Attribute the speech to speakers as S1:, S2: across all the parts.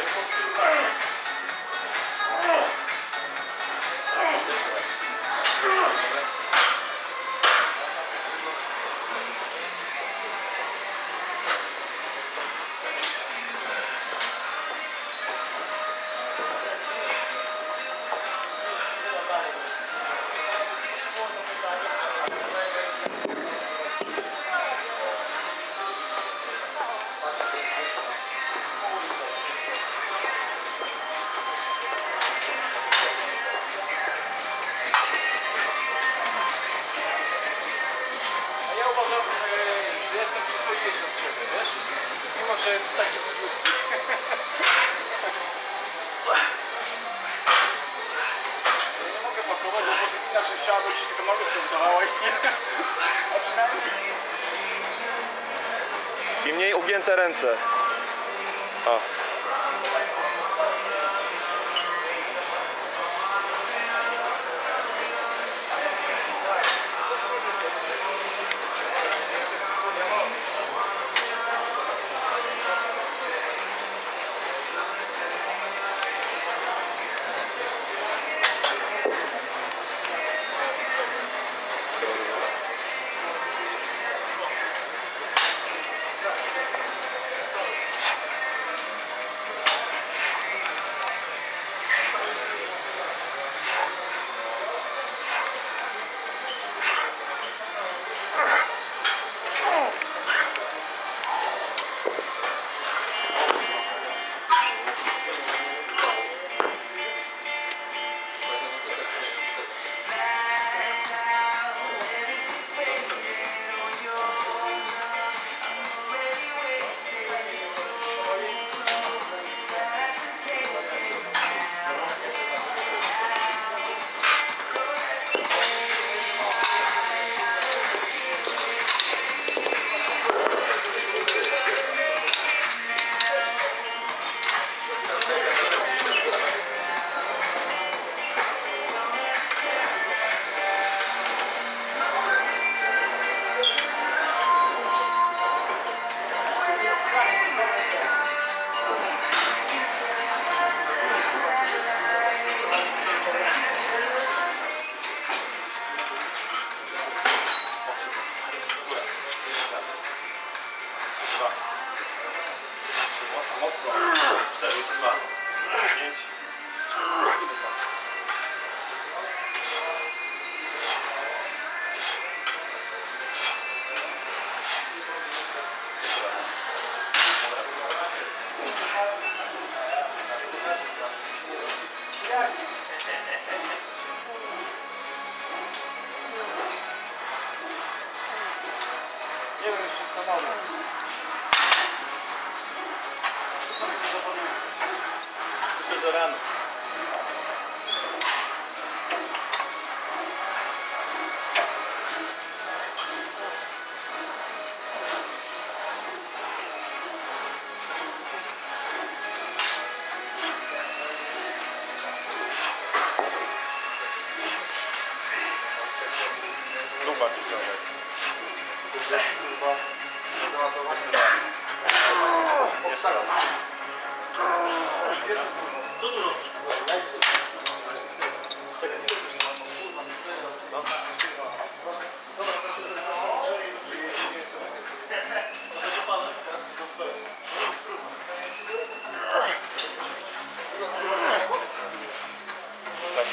S1: うん。od wiesz? Mimo, że jest taki. Ja nie mogę pakować, bo potem inaczej chciałabym się tylko nogę wydawała i. A przynajmniej...
S2: I mniej ugięte ręce. O.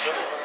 S2: Także? No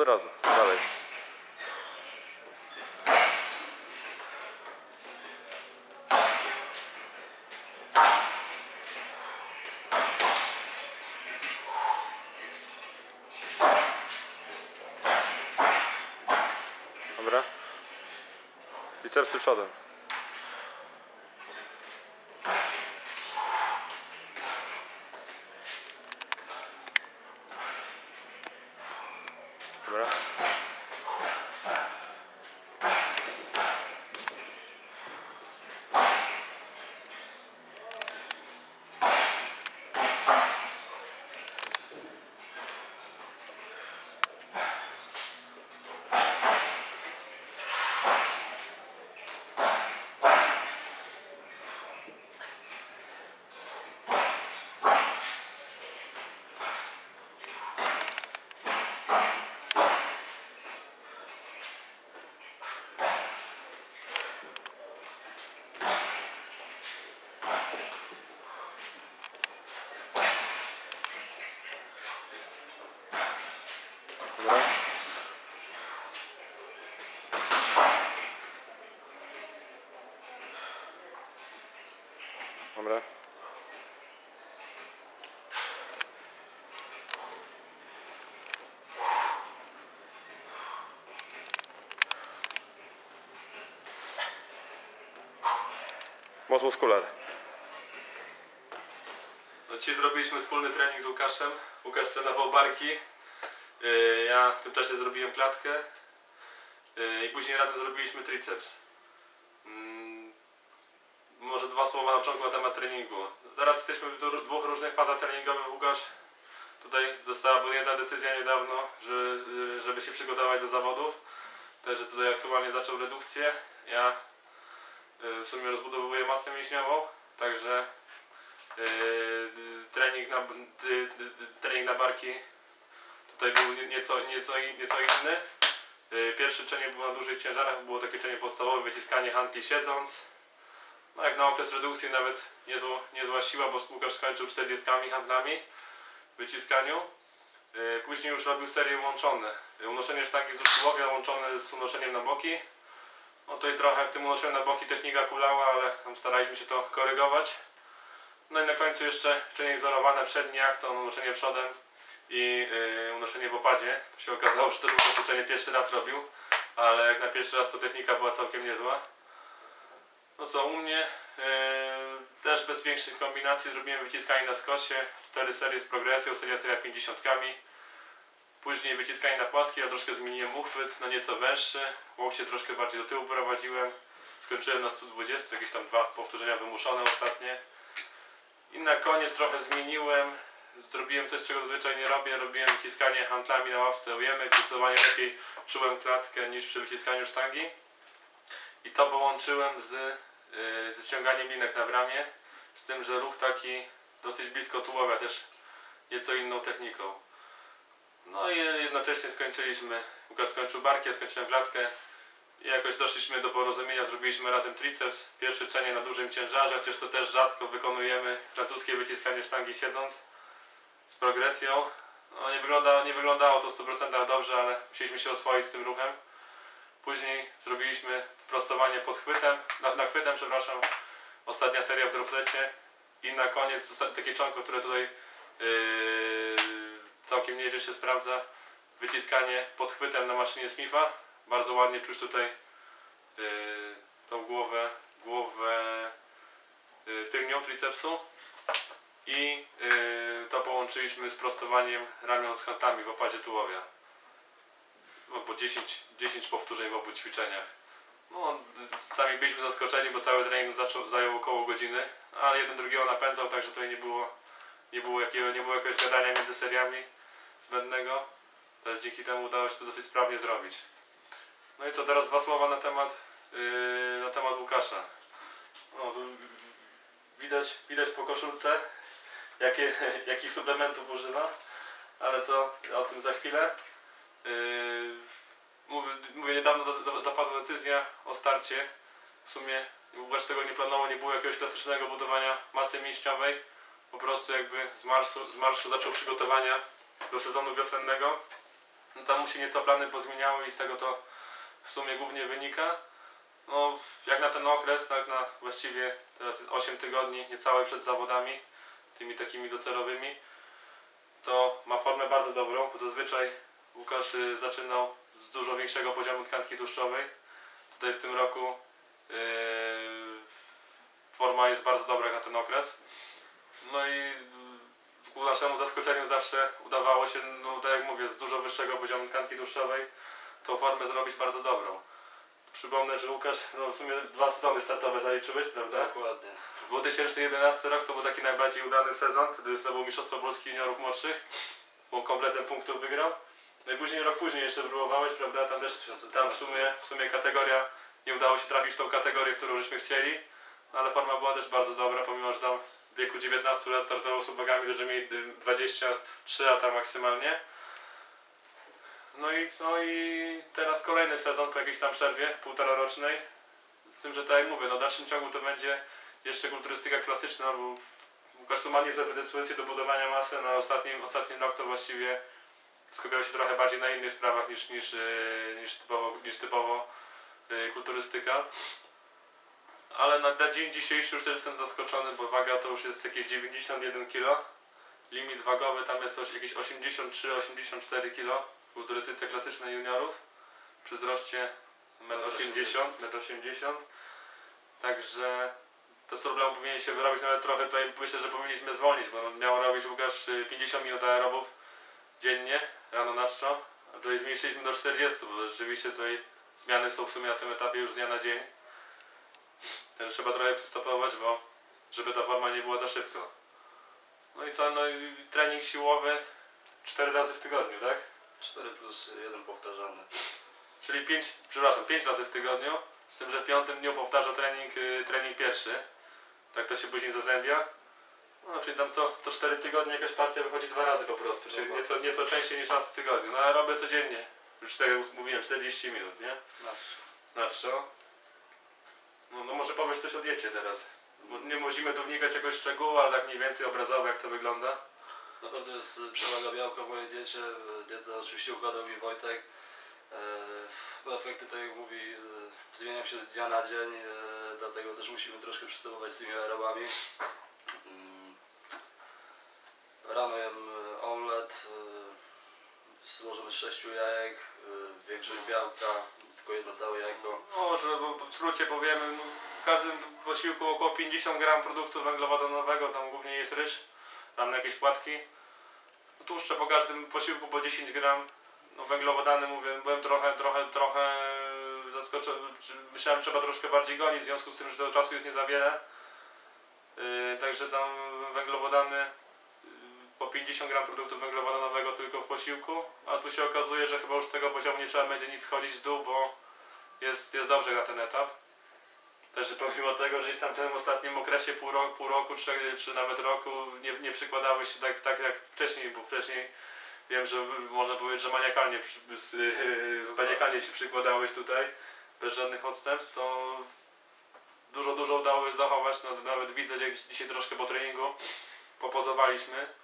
S2: od razu, dalej. Dobra. Bicepsy przodem. Dobra. Dobra. Dobra. Moc muskular. No dzisiaj zrobiliśmy wspólny trening z Łukaszem. Łukasz trenował barki. Yy, Ja w tym czasie zrobiłem klatkę. Yy, I później razem zrobiliśmy triceps. Mm, Może dwa słowa na początku na temat treningu. Teraz jesteśmy w dwóch różnych fazach treningowych, Łukasz. Tutaj została podjęta decyzja niedawno, że, żeby się przygotować do zawodów. Także tutaj aktualnie zaczął redukcję. Ja w sumie rozbudowuję masę mięśniową, także yy, trening na, trening na barki tutaj był nie- nieco, nieco, nieco inny. Yy, Pierwsze czenie było na dużych ciężarach, było takie czenie podstawowe, wyciskanie handli siedząc. No jak na okres redukcji nawet niezła, niezła siła, bo Łukasz skończył 40 handlami w wyciskaniu. Yy, Później już robił serię łączone. Unoszenie sztangi tułowia łączone z unoszeniem na boki. No tutaj trochę w tym unoszeniu na boki technika kulała, ale tam staraliśmy się to korygować. No i na końcu jeszcze czynienie izolowane przednie jak to unoszenie przodem i yy, unoszenie w opadzie. To się okazało, że to tylko uczenie pierwszy raz robił. ale jak na pierwszy raz to technika była całkiem niezła. No co, u mnie e, też bez większych kombinacji zrobiłem wyciskanie na skosie, cztery serie z progresją, seria seria 50 Później wyciskanie na płaskie, ja troszkę zmieniłem uchwyt na nieco węższy, łokcie troszkę bardziej do tyłu prowadziłem. Skończyłem na 120, jakieś tam dwa powtórzenia wymuszone ostatnie. I na koniec trochę zmieniłem, zrobiłem coś, czego zazwyczaj nie robię, robiłem wyciskanie handlami na ławce ujemy, zdecydowanie lepiej czułem klatkę niż przy wyciskaniu sztangi. I to połączyłem z, yy, ze ściąganiem linek na bramie, z tym, że ruch taki dosyć blisko tułowia, też nieco inną techniką. No i jednocześnie skończyliśmy, Łukasz skończył barki, ja skończyłem klatkę. I jakoś doszliśmy do porozumienia, zrobiliśmy razem triceps, pierwsze czenie na dużym ciężarze, chociaż to też rzadko wykonujemy. Francuskie wyciskanie sztangi siedząc z progresją. No, nie, wygląda, nie wyglądało to w 100% dobrze, ale musieliśmy się oswoić z tym ruchem. Później zrobiliśmy prostowanie pod chwytem, nad, na chwytem, przepraszam, ostatnia seria w dropsecie. I na koniec takie czonko, które tutaj yy, całkiem nieźle się sprawdza, wyciskanie pod chwytem na maszynie Smitha. Bardzo ładnie czuć tutaj yy, tą głowę, głowę yy, tylnią tricepsu i yy, to połączyliśmy z prostowaniem ramion z kątami w opadzie tułowia. Po 10, 10 powtórzeń w obu ćwiczeniach. No, sami byliśmy zaskoczeni, bo cały trening zaczął, zajął około godziny, ale jeden drugiego napędzał, także tutaj nie było, nie było, jakiego, nie było jakiegoś gadania między seriami zbędnego. Też dzięki temu udało się to dosyć sprawnie zrobić. No i co, teraz dwa słowa na temat, yy, na temat Łukasza. No, widać, widać po koszulce, jakie, jakich suplementów używa, ale to o tym za chwilę. Yy, mówię, mówię, niedawno za, za, zapadła decyzja o starcie. W sumie Łukasz tego nie planował, nie było jakiegoś klasycznego budowania masy mięśniowej. Po prostu jakby z marszu, z marszu zaczął przygotowania do sezonu wiosennego. No tam mu się nieco plany pozmieniały i z tego to w sumie głównie wynika. No, jak na ten okres, tak na właściwie teraz jest 8 tygodni, niecałe przed zawodami, tymi takimi docelowymi, to ma formę bardzo dobrą, zazwyczaj Łukasz y, zaczynał z dużo większego poziomu tkanki tłuszczowej. Tutaj w tym roku yy, forma jest bardzo dobra na ten okres. No i ku naszemu zaskoczeniu zawsze udawało się, no tak jak mówię, z dużo wyższego poziomu tkanki tłuszczowej tą formę zrobić bardzo dobrą. Przypomnę, że Łukasz no w sumie dwa sezony startowe zaliczyłeś, prawda?
S3: Dokładnie.
S2: 2011 rok to był taki najbardziej udany sezon, wtedy to było Mistrzostwo Polski Juniorów Młodszych, bo kompletem punktów wygrał. No i później rok później jeszcze próbowałeś, prawda? Tam też tam w sumie, w sumie kategoria, nie udało się trafić w tą kategorię, którą żeśmy chcieli, no ale forma była też bardzo dobra, pomimo że tam w wieku 19 lat startował z chłopakami, którzy mieli y, 23 lata maksymalnie. No i co i teraz kolejny sezon po jakiejś tam przerwie, półtora rocznej. Z tym, że tak jak mówię, no w dalszym ciągu to będzie jeszcze kulturystyka klasyczna, bo Łukasz tu ma niezłe predyspozycje do budowania masy, na ostatnim, ostatnim rok to właściwie skupiał się trochę bardziej na innych sprawach niż, niż, yy, niż typowo, niż typowo yy, kulturystyka. Ale na, na dzień dzisiejszy już jestem zaskoczony, bo waga to już jest jakieś 91 kg. Limit wagowy tam jest coś jakieś 83-84 kg w kulturystyce klasycznej juniorów. Przy wzroście 1,80 m, 1,80 m. Także bez problemu powinien się wyrobić, nawet trochę tutaj myślę, że powinniśmy zwolnić, bo miał robić Łukasz y, 50 minut aerobów dziennie, rano na czczo, a tutaj zmniejszyliśmy do 40, bo rzeczywiście tutaj zmiany są w sumie na tym etapie już z dnia na dzień. Także trzeba trochę przystopować, bo żeby ta forma nie była za szybko. No i co, no i trening siłowy 4 razy w tygodniu, tak?
S3: 4 plus 1 powtarzany.
S2: Czyli 5, przepraszam, 5 razy w tygodniu, z tym, że w piątym dniu powtarza trening, y, trening pierwszy. Tak to się później zazębia. No, czyli tam co, co 4 tygodnie jakaś partia wychodzi dwa razy po prostu, czyli nieco, nieco częściej niż raz w tygodniu. No ale robię codziennie. Już tak jak mówiłem, 40 minut, nie?
S3: Nasz.
S2: Na co? No, no może powiesz coś o diecie teraz. Bo nie musimy tu wnikać jakoś w szczegóły, ale tak mniej więcej obrazowo jak to wygląda.
S3: Na pewno jest przewaga białka w mojej diecie. Dietę oczywiście układał mi Wojtek. E, No efekty, tak jak mówi, y, zmieniają się z dnia na dzień, e, dlatego też musimy troszkę przystępować z tymi aerobami. Mm. Rano jem omlet, złożony z sześciu jajek, większość białka, tylko jedno całe jajko.
S2: Może, bo w skrócie powiemy, no, w każdym posiłku około 50 gram produktu węglowodanowego, tam głównie jest ryż, ranne jakieś płatki. No, Tłuszcze po każdym posiłku po 10 gram. No, węglowodany mówię, byłem trochę, trochę, trochę zaskoczony, czy- myślałem, że trzeba troszkę bardziej gonić, w związku z tym, że tego czasu jest nie za wiele. Yy, także tam węglowodany po 50 gram produktu węglowodanowego tylko w posiłku, a tu się okazuje, że chyba już z tego poziomu nie trzeba będzie nic schodzić w dół, bo jest, jest dobrze na ten etap. Też pomimo tego, że gdzieś tam w tym ostatnim okresie pół roku, pół roku czy, czy nawet roku nie, nie przykładałeś się tak, tak jak wcześniej, bo wcześniej wiem, że można powiedzieć, że maniakalnie, maniakalnie się przykładałeś tutaj, bez żadnych odstępstw, to dużo, dużo udało się zachować, nawet widzę, że dzisiaj troszkę po treningu popozowaliśmy.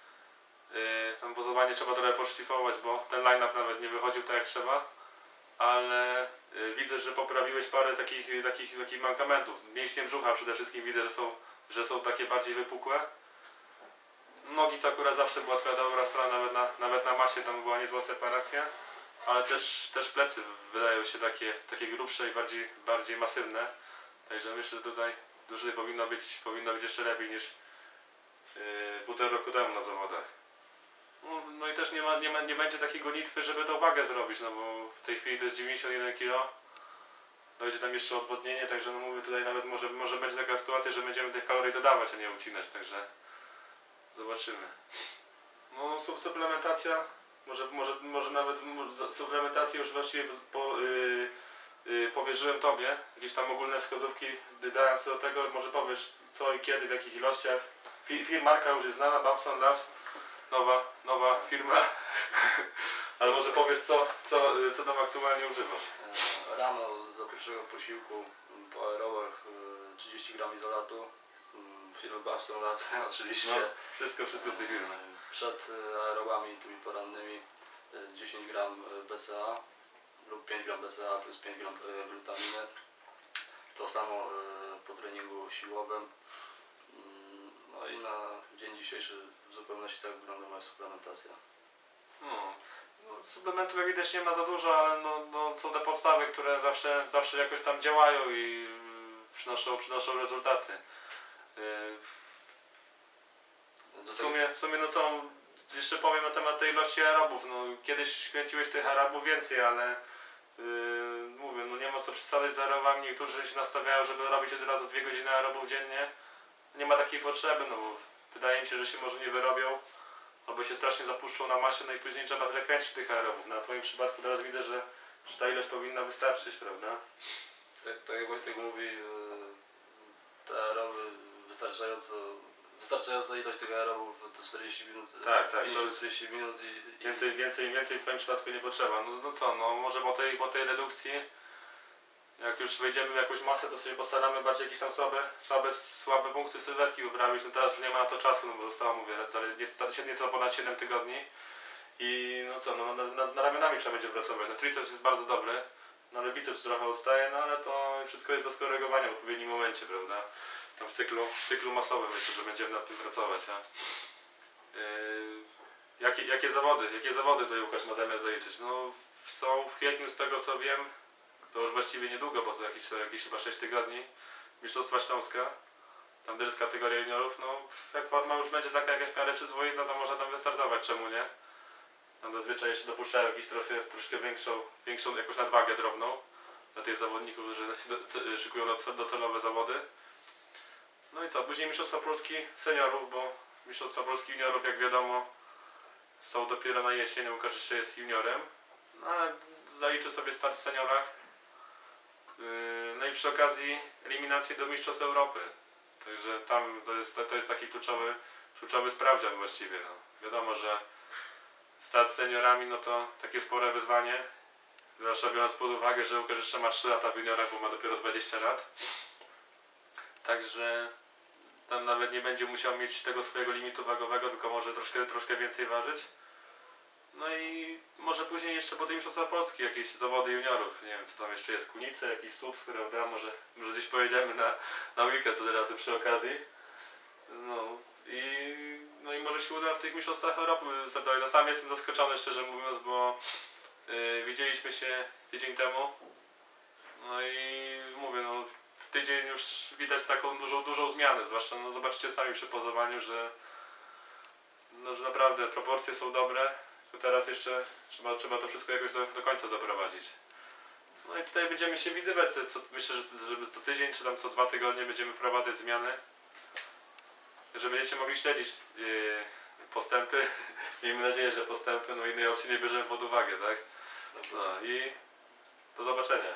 S2: Yy, tam pozowanie trzeba trochę poszlifować, bo ten line-up nawet nie wychodził tak jak trzeba ale y, widzę, że poprawiłeś parę takich, takich, takich mankamentów. Mięśnie brzucha przede wszystkim widzę, że są, że są takie bardziej wypukłe. Nogi to akurat zawsze była twoja dobra strona, nawet na, nawet na masie tam była niezła separacja, ale też, też plecy wydają się takie, takie grubsze i bardziej, bardziej masywne. Także myślę, że tutaj dużo powinno być, powinno być jeszcze lepiej niż yy, półtora roku temu na zawodach. No, no i też nie, ma, nie, ma, nie będzie takiej gonitwy, żeby tą wagę zrobić, no bo w tej chwili to jest 91 kg. Dojdzie tam jeszcze odwodnienie, także no mówię tutaj nawet może, może będzie taka sytuacja, że będziemy tych kalorii dodawać, a nie ucinać, także zobaczymy. No su- suplementacja, może, może, może nawet suplementację już właściwie po, yy, yy, powierzyłem Tobie. Jakieś tam ogólne wskazówki dałem co do tego, może powiesz co i kiedy, w jakich ilościach. Fi, firma, marka już jest znana, Babson Labs nowa, nowa firma. Ale może powiesz co, co, co tam aktualnie używasz?
S3: E, Rano do pierwszego posiłku m, po aerobach e, 30 gram izolatu, m, firmy Babson Labs oczywiście.
S2: No, wszystko, wszystko z tej firmy.
S3: E, Przed e, aerobami tymi porannymi e, 10 gram e, BCA lub 5 gram BCA plus 5 gram e, glutaminy. To samo e, po treningu siłowym. No i na dzień dzisiejszy w zupełności tak wygląda moja suplementacja.
S2: No, no, suplementów jak widać nie ma za dużo, ale no, no, są te podstawy, które zawsze, zawsze jakoś tam działają i y, przynoszą, przynoszą rezultaty. Y,
S3: Do
S2: W sumie, w sumie no co, jeszcze powiem na temat tej ilości aerobów. No, kiedyś kręciłeś tych aerobów więcej, ale yy, mówię, no nie ma co przesadzać z aerobami. Niektórzy się nastawiają, żeby robić od razu dwie godziny aerobów dziennie. Nie ma takiej potrzeby, no bo wydaje mi się, że się może nie wyrobią. Albo się strasznie zapuszczą na masie, no i później trzeba tyle kręcić tych aerobów. Na twoim przypadku teraz widzę, że, że ta ilość powinna wystarczyć, prawda?
S3: Tak, tak jak Wojtek mówi, e, te aeroby wystarczająco, wystarczająca ilość tych aerobów to 40 minut, e,
S2: Tak, tak, to
S3: 50-40 minut i, i
S2: Więcej, więcej, więcej w Twoim przypadku nie potrzeba. No, no co, no może po tej, po tej redukcji, jak już wejdziemy w jakąś masę, to sobie postaramy bardziej jakieś tam słabe, słabe, słabe punkty sylwetki poprawić. No teraz już nie ma na to czasu, no bo zostało, mówię, ale nieco, nieco ponad 7 tygodni. I no co, no nad, nad, nad ramionami trzeba będzie pracować. No triceps jest bardzo dobry, no ale biceps trochę ustaje, no ale to wszystko jest do skorygowania w odpowiednim momencie, prawda? Tam w cyklu, w cyklu masowym myślę, że będziemy nad tym pracować, a yy, Jakie, jakie zawody, jakie zawody tutaj Łukasz ma zamiar zaliczyć? No są w kwietniu z tego co wiem, to już właściwie niedługo, bo to jakieś, jakieś chyba 6 tygodni, Mistrzostwa Śląska, tam jest kategoria juniorów, no jak forma już będzie taka jakaś miarę przyzwoita, to można tam wystartować, czemu nie? Tam zazwyczaj jeszcze dopuszczają jakąś trochę, troszkę większą, większą jakąś nadwagę drobną dla tych zawodników, którzy szykują doce- docelowe zawody. No i co, później Mistrzostwa Polski seniorów, bo Mistrzostwa Polski juniorów jak wiadomo są dopiero na jesień, Łukasz jeszcze jest juniorem, no ale zaliczy sobie start w seniorach. Yy, No i przy okazji eliminację do Mistrzostw Europy. Także tam to jest, to jest taki kluczowy, kluczowy sprawdzian właściwie. No. Wiadomo, że start z seniorami no to takie spore wyzwanie. Zwłaszcza biorąc pod uwagę, że Łukasz jeszcze ma 3 lata w juniorach, bo ma dopiero 20 lat. Także tam nawet nie będzie musiał mieć tego swojego limitu wagowego, tylko może troszkę, troszkę więcej ważyć. No i może później jeszcze po tym Mistrzostwa Polski jakieś zawody juniorów. Nie wiem co tam jeszcze jest, Kunice, jakiś subs, prawda? Może, może gdzieś pojedziemy na, na weekend od razu przy okazji. No i, no i może się uda w tych Mistrzostwach Europy startować. No sam jestem zaskoczony szczerze mówiąc, bo yy, widzieliśmy się tydzień temu No i mówię, no tydzień już widać taką dużą, dużą zmianę, zwłaszcza no zobaczycie sami przy pozowaniu, że no, że naprawdę proporcje są dobre, teraz jeszcze trzeba, trzeba to wszystko jakoś do, do końca doprowadzić. No i tutaj będziemy się widywać, co, myślę, że żeby co tydzień czy tam co dwa tygodnie będziemy wprowadzać zmiany, że będziecie mogli śledzić yy, postępy, miejmy nadzieję, że postępy, no innej opcji nie bierzemy pod uwagę, tak? No i do zobaczenia.